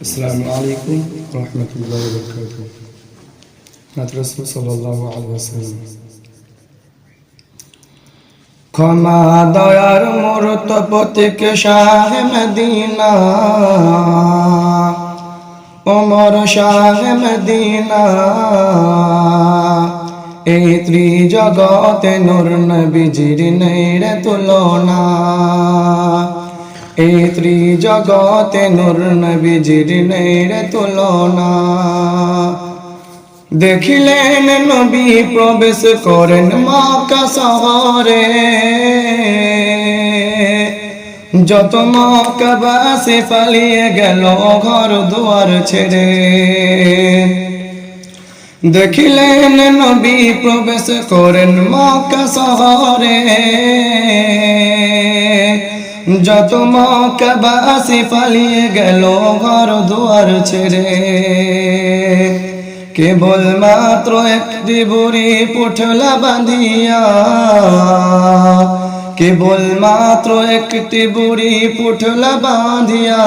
আসসালামু ক্ষমা দয়ার মূর্ত পতিকে শাহ মদিনা। ওমর শাহ মদিনা। এই ত্রিজগতে নূর নবীজির নেড়ে তুলনা। এই ত্রিজগতে নূর নবীজির নেড়ে তুলনা। দেখিলেন নবী প্রবেশ করেন মক্কা শহরে। যত মক্কাবাসী পালিয়ে গেল ঘর দুয়ার ছেড়ে। দেখিলেন নবী প্রবেশ করেন মক্কা শহরে। যত মক্কাবাসী পালিয়ে গেল, ঘর দুয়ার ছেড়ে। কেবল মাত্র একটি বুড়ি পুঠলা বাঁধিয়া, কেবল মাত্র একটি বুড়ি পুঠলা বাঁধিয়া,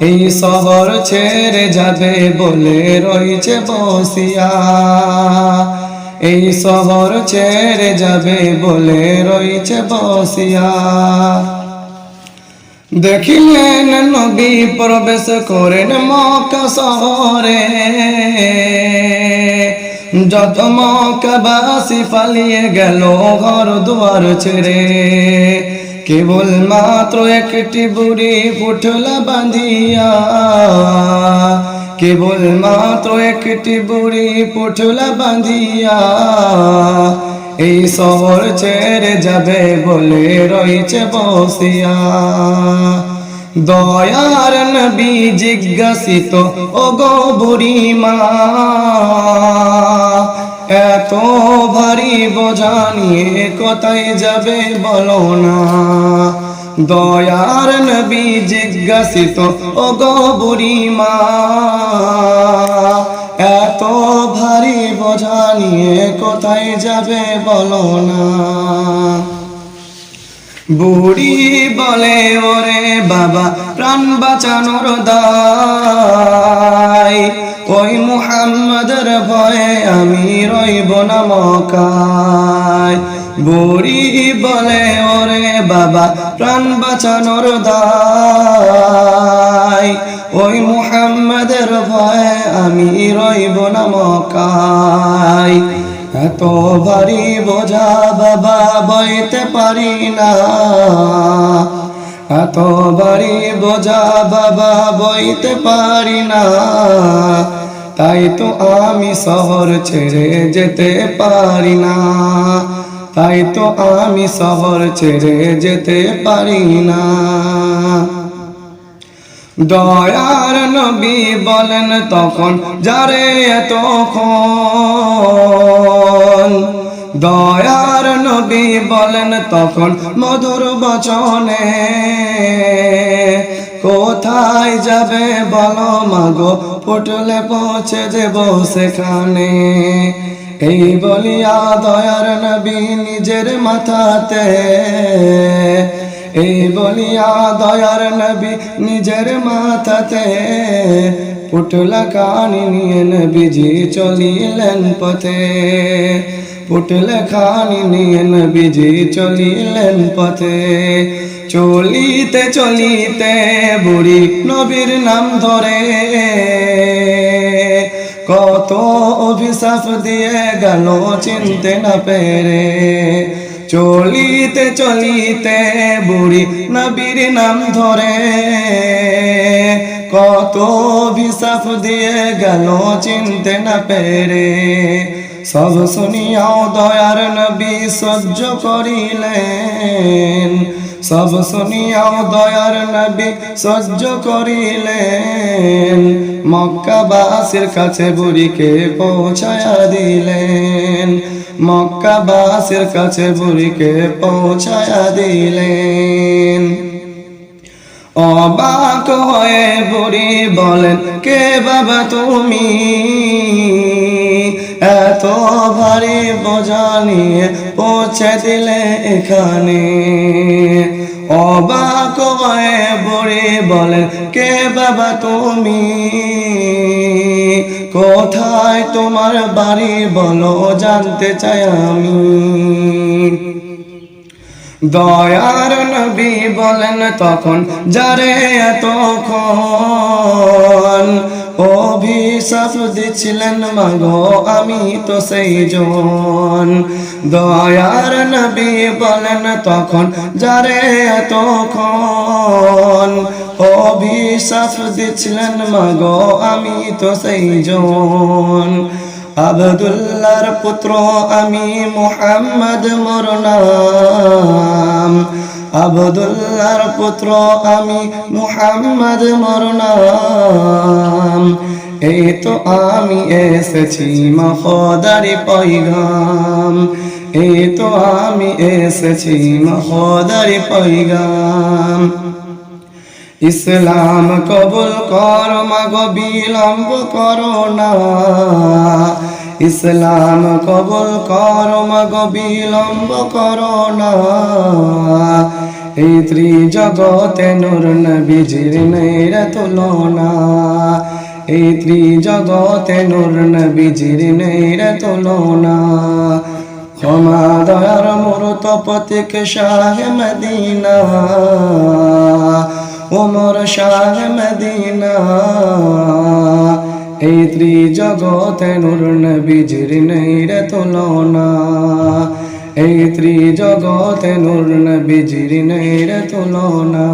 এই শহর ছেড়ে যাবে বলে রয়েছে বসিয়া। এই শহর ছেড়ে যাবে বলে রয়েছে বসিয়া। দেখিলেন নবী প্রবেশ করেন মক্কা শহরে। যত মক্কাবাসী পালিয়ে গেল ঘর দুয়ার ছেড়ে। কেবল মাত্র একটি বুড়ি পুঠলা বাঁধিয়া কেবল মাত্র একটি বুড়ি পুঠলা বাঁধিয়া এই শহর ছেড়ে যাবে বলে রয়েছে বসিয়া। দয়ার নবী জিজ্ঞাসিত ও গো বুড়িমা এত ভারী বোঝা নিয়ে কোথায় যাবে বলো না। দয়ার নবী জিজ্ঞাসিত ও গো বুড়িমা, এত ভারী বোঝা নিয়ে কোথায় যাবে বলো না? বুড়ি বলে, ওরে বাবা, প্রাণ বাঁচানোর দায়। ওই মুহাম্মদের ভয়ে আমি রইব না মকায় বুড়ি বলে, ওরে বাবা, প্রাণ বাঁচানোর দায়। ওই মুহাম্মদের ভয়ে আমি রইব না মকায় এত ভারী বোঝা বাবা, বইতে পারি না। এত ভারী বোঝা বাবা বইতে পারি না। তাই তো আমি শহর ছেড়ে যেতে পারি না। তাই তো আমি শহর ছেড়ে যেতে পারি না। দয়ার নবী বলেন তখন, যারে তখন দয়ার নবী বলেন তখন মধুর বচনে, কোথায় যাবে বলো মাগো? ফুটলে পৌঁছে দেব সেখানে। এই বলিয়া দয়ার নবী নিজের মাথাতে, এই বলিয়া দয়ার নবী নিজের মাথাতে পুটলা কানি নিয়ে নবীজি চলিলেন পথে। পুটলা খানি নিয়ে নবীজি চলিলেন পথে। চলিতে চলিতে বুড়ি নবীর নাম ধরে। কত অভিশাপ দিয়ে গেল চিনতে না পেরে। চলিতে চলিতে বুড়ি নবীর নাম ধরে। কত অভিশাপ দিয়ে গেল চিনতে না পেরে। সব শুনিয়াও দয়ার নবী সহ্য করিলেন। সব শুনিয়াও দয়ার নবী সহ্য করিলেন। মক্কাবাসীর কাছে বুড়িকে পৌঁছায়া দিলেন। মক্কাবাসীর কাছে বুড়িকে পৌঁছায়া দিলেন। অবাক হয়ে বুড়ি বলেন, কে বাবা তুমি? এত ভারী বোঝা নিয়ে পৌঁছে দিলে এখানে। অবাক হয়ে বড়ে বলেন কে বাবা তুমি? কোথায় তোমার বাড়ি বলো, জানতে চাই আমি। দয়ার নবী বলেন, তখন যারে এতক্ষণ অভিশাপ দিচ্ছিলেন মাগো, আমি তো সেই জন। দয়ার নবী বলেন তখন, যারে এতক্ষণ অভিশাপ দিচ্ছিলেন মাগো, আমি তো সেই জন। আবদুল্লার পুত্র, আমি মোহাম্মদ মোর নাম আবদুল্লার পুত্র আমি মোহাম্মদ মোর নাম এই তো আমি এসেছি মহদারি পৈগাম এই তো আমি এসেছি মহদারি পৈগাম ইসলাম কবুল কর মাগ, বিলম্ব করো না। ইসলাম কবুল কর মাগ বিলম্ব করো না। এই ত্রিজগতে নূর নবীজির নের তুলনা। এই ত্রিজগতে নূর নবীজির নের তুলনা। ক্ষমা দয়ার মূর্ত পতিক শাহ মদিনা। ওমর শাহ মদিনা। এই ত্রিজগতে নূর নবীজির রে তুলনা। এই ত্রিজগতে নূর নবীজির রে তুলনা।